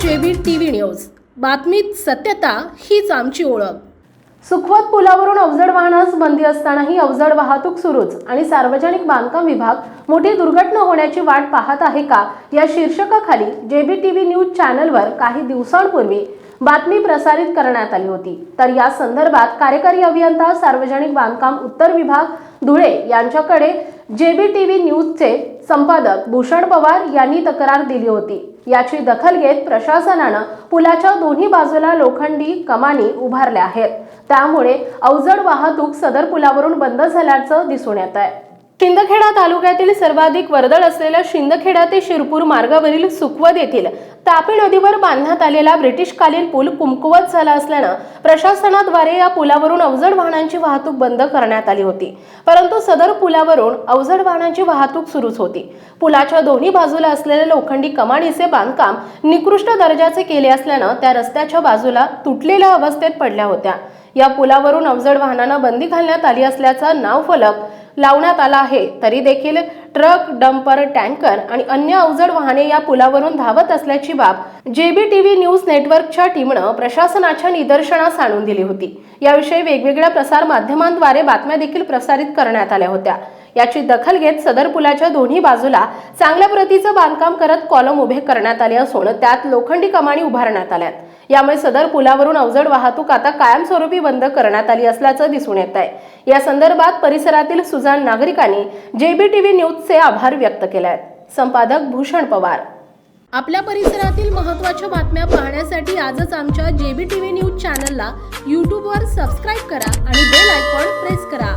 जेबीर T V news. बातमीत सत्यता हीच आमची ओळख. सुखवत पुलावरून अवजड वाहनास बंदी असतानाही अवजड वाहतूक सुरूच आणि सार्वजनिक बांधकाम विभाग मोठी दुर्घटना होण्याची वाट पाहत आहे का या शीर्षकाखाली जेबी टीव्ही न्यूज चॅनलवर काही दिवसांपूर्वी बातमी प्रसारित करण्यात आली होती. तर या संदर्भात कार्यकारी अभियंता सार्वजनिक बांधकाम उत्तर विभाग धुळे यांच्याकडे जेबी टीव्ही न्यूजचे संपादक भूषण पवार यांनी तक्रार दिली होती. याची दखल घेत प्रशासनानं पुलाच्या दोन्ही बाजूला लोखंडी कमानी उभारल्या आहेत. त्यामुळे अवजड वाहतूक सदर पुलावरून बंद झाल्याचं दिसून येत आहे शिंदखेडा तालुक्यातील सर्वाधिक वर्दळ असलेल्या शिंदखेडा ते शिरपूर मार्गावरील सुखवत येथील तापी नदीवर बांधण्यात आलेला ब्रिटिशकालीन पूल कुमकुवत झाला असल्यानं प्रशासनाद्वारे या पुलावरून अवजड वाहनांची वाहतूक बंद करण्यात आली होती. परंतु सदर पुलावरून अवजड वाहनांची वाहतूक सुरूच होती. पुलाच्या दोन्ही बाजूला असलेले लोखंडी कमानीचे बांधकाम निकृष्ट दर्जाचे केले असल्यानं त्या रस्त्याच्या बाजूला तुटलेल्या अवस्थेत पडल्या होत्या. या पुलावरून अवजड वाहनांना बंदी घालण्यात आली असल्याचा नावफलक लावण्यात आला आहे. तरी देखील ट्रक डंपर टँकर आणि अन्य अवजड वाहने या पुलावरून धावत असल्याची बाब जेबीटीव्ही न्यूज नेटवर्कच्या टीमनं प्रशासनाच्या निदर्शनास आणून दिली होती. याविषयी वेगवेगळ्या प्रसार माध्यमांद्वारे बातम्या देखील प्रसारित करण्यात आल्या होत्या. याची दखल घेत सदर पुलाच्या दोन्ही बाजूला चांगल्या प्रतीचं बांधकाम करत कॉलम उभे करण्यात आले असून त्यात लोखंडी कमानी उभारण्यात आल्यात. यामुळे सदर पुलावरून अवजड वाहतूक आता कायमस्वरूपी बंद करण्यात आली असल्याचं दिसून येत आहे. या संदर्भात परिसरातील सुजाण नागरिकांनी जेबी टीव्ही न्यूजचे आभार व्यक्त केले आहेत. संपादक भूषण पवार. आपल्या परिसरातील महत्त्वाच्या बातम्या पाहण्यासाठी आजच आमच्या जेबी टीव्ही न्यूज चॅनलला यूट्यूबवर सबस्क्राईब करा आणि डेल आयकॉन प्रेस करा.